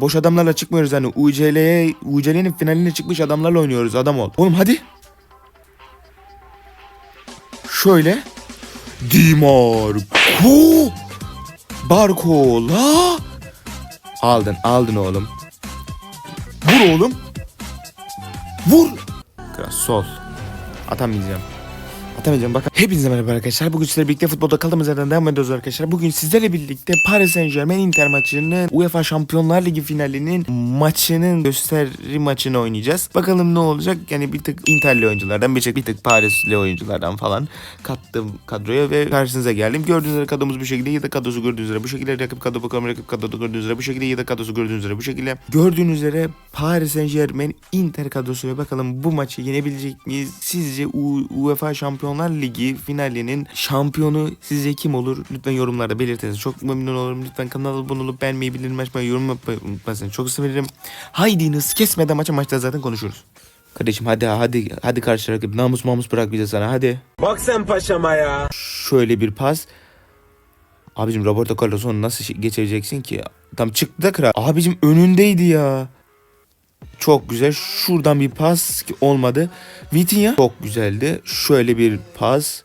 Boş adamlarla çıkmıyoruz hani UCL'ye UCL'nin finaline çıkmış adamlarla oynuyoruz adam ol. Oğlum hadi. Şöyle. Dimarco. Barcola. Aldın aldın oğlum. Vur oğlum. Vur. Biraz sol. Atamayacağım. Atamayacağım bakın. Hepinize merhaba arkadaşlar. Bugün sizlerle birlikte futbolda kaldığımız yerden devam ediyoruz arkadaşlar. Bugün sizlerle birlikte Paris Saint Germain Inter maçının UEFA Şampiyonlar Ligi finalinin maçının gösteri maçını oynayacağız. Bakalım ne olacak? Yani bir tık Inter'li oyunculardan bir tık, bir tık Parisli oyunculardan falan kattım kadroya ve karşınıza geldim. Gördüğünüz üzere kadromuz bu şekilde ya kadrosu gördüğünüz üzere bu şekilde rakip kadro bakalım rakip kadro gördüğünüz üzere bu şekilde ya kadrosu gördüğünüz üzere bu şekilde. Gördüğünüz üzere Paris Saint Germain Inter kadrosu ve bakalım bu maçı yenebilecek miyiz? Sizce UEFA Şampiyonlar Ligi finalinin şampiyonu sizce kim olur? Lütfen yorumlarda belirtiniz. Çok memnun olurum. Lütfen kanala abone olup beğenmeyi, bildirim açmayı, yorum yapmayı unutmasın. Çok sevinirim. Haydi hız kesmeden maça maçta zaten konuşuruz. Kardeşim hadi hadi hadi karşı rakip namus mamus bırak bize sana hadi. Bak sen paşama ya. Şöyle bir pas. Abicim Roberto Carlos'u nasıl geçireceksin ki? Tam çıktı da kral. Abicim önündeydi ya. Çok güzel. Şuradan bir pas ki olmadı. Vitinha çok güzeldi. Şöyle bir pas.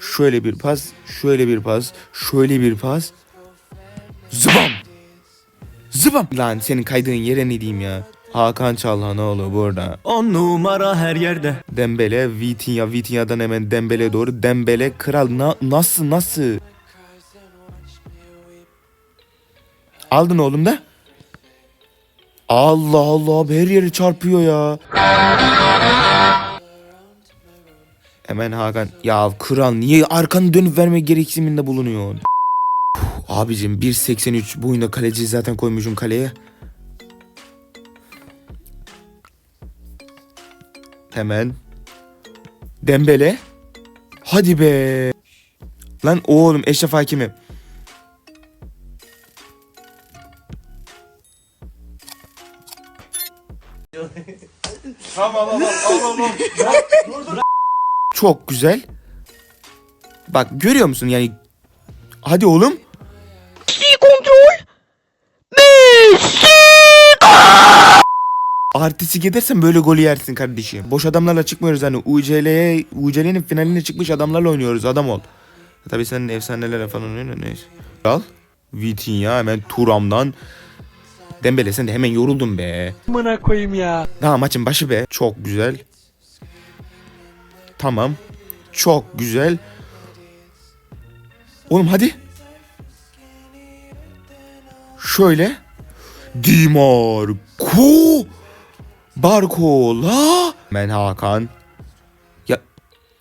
Şöyle bir pas. Şöyle bir pas. Şöyle bir pas. Zıbam. Zıbam. Lan senin kaydığın yere ne diyeyim ya. Hakan Çalhanoğlu burada. On numara her yerde. Dembele, Vitinha, Vitinha'dan hemen Dembele doğru. Dembele kral na- nasıl nasıl? Aldın oğlum da. Allah Allah abi her yeri çarpıyor ya. Hemen Hakan ya kral niye arkanı dönüp verme gereksiniminde bulunuyor? Abicim 1.83 boyunda kaleci zaten koymuşum kaleye. Hemen. Dembele. Hadi be. Lan oğlum Eşref Hakimi. Çok güzel. Bak görüyor musun yani? Hadi oğlum. Artistik edersen böyle golü yersin kardeşim. Boş adamlarla çıkmıyoruz hani UCL'ye UCL'nin finaline çıkmış adamlarla oynuyoruz adam ol. Tabii senin efsanelerle falan oynuyorsun neyse. Al. Vitinha hemen Turam'dan. Dembele sen de hemen yoruldun be. Amına koyayım ya. Daha maçın başı be. Çok güzel. Tamam. Çok güzel. Oğlum hadi. Şöyle. Dimarco. Barcola. Ben Hakan. Ya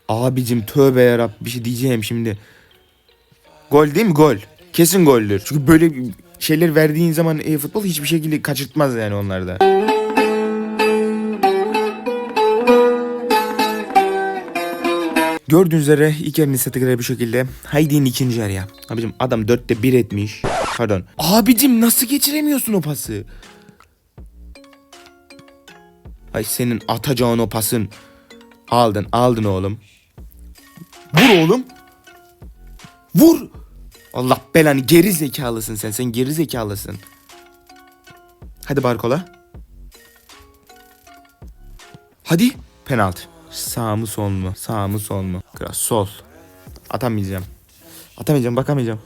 abicim tövbe yarab bir şey diyeceğim şimdi. Gol değil mi? Gol. Kesin goldür. Çünkü böyle şeyler verdiğin zaman e-futbol hiçbir şekilde kaçırtmaz yani onlarda. Gördüğünüz üzere ilk yarının istatistikleri bu şekilde. Haydi'nin ikinci yarıya. Abicim adam dörtte bir etmiş. Pardon. Abicim nasıl geçiremiyorsun o pası? Ay senin atacağın o pasın. Aldın aldın oğlum. Vur oğlum. Vur. Allah belanı geri zekalısın sen. Sen geri zekalısın. Hadi Barkola. Hadi. Penaltı. Sağ mı sol mu? Sağ mı sol mu? Biraz sol. Atamayacağım. Atamayacağım bakamayacağım.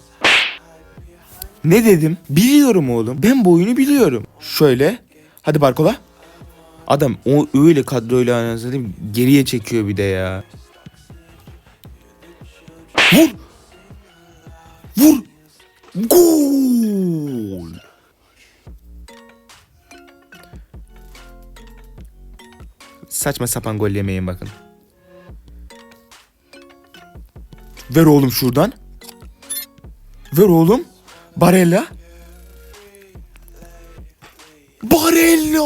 Ne dedim? Biliyorum oğlum. Ben bu oyunu biliyorum. Şöyle. Hadi Barkola. Adam o öyle kadroyla anasını geriye çekiyor bir de ya. Vur. Vur. Gol. Saçma sapan gol yemeyin bakın. Ver oğlum şuradan. Ver oğlum. Barella. Barella.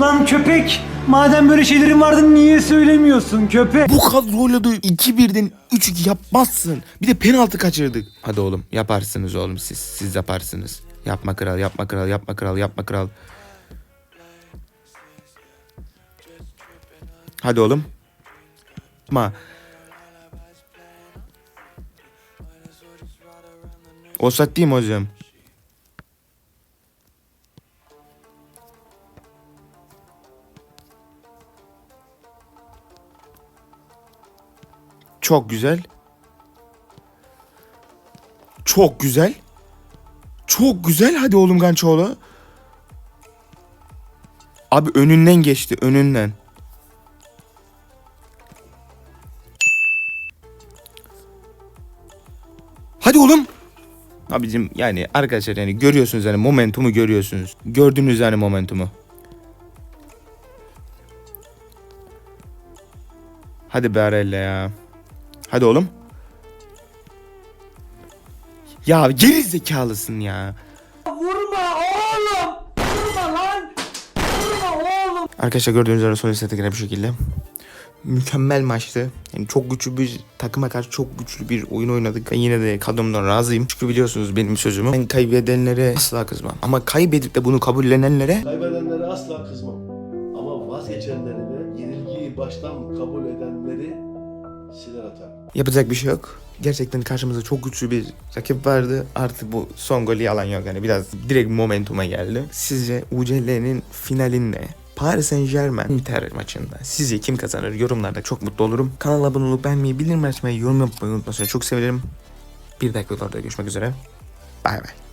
Lan köpek. Madem böyle şeylerin vardı niye söylemiyorsun köpek? Bu kadroyla da 2-1'den 3-2 yapmazsın. Bir de penaltı kaçırdık. Hadi oğlum yaparsınız oğlum siz. Siz yaparsınız. Yapma kral, yapma kral, yapma kral, yapma kral. Hadi oğlum. Ama O değil mi hocam? Çok güzel. Çok güzel. Çok güzel. Hadi oğlum Gançoğlu. Abi önünden geçti. Önünden. Hadi oğlum. Abicim yani arkadaşlar yani görüyorsunuz yani momentumu görüyorsunuz. Gördünüz yani momentumu. Hadi be ya. Hadi oğlum. Ya geri zekalısın ya. Arkadaşlar gördüğünüz üzere son sete göre bu şekilde. Mükemmel maçtı. Yani çok güçlü bir takıma karşı çok güçlü bir oyun oynadık. Ben yine de kadromdan razıyım. Çünkü biliyorsunuz benim sözümü. Ben kaybedenlere asla kızmam. Ama kaybedip de bunu kabullenenlere Kaybedenlere asla kızmam. Ama vazgeçenleri ve yenilgiyi baştan kabul edenleri siler atar. yapacak bir şey yok. Gerçekten karşımızda çok güçlü bir rakip vardı. Artık bu son golü yalan yok. Yani biraz direkt momentuma geldi. Sizce UCL'nin finalinde Paris Saint Germain Inter maçında sizce kim kazanır? Yorumlarda çok mutlu olurum. Kanala abone olup beğenmeyi, bildirim açmayı, yorum yapmayı unutmasın. Çok sevinirim. Bir dakika orada görüşmek üzere. Bay bay.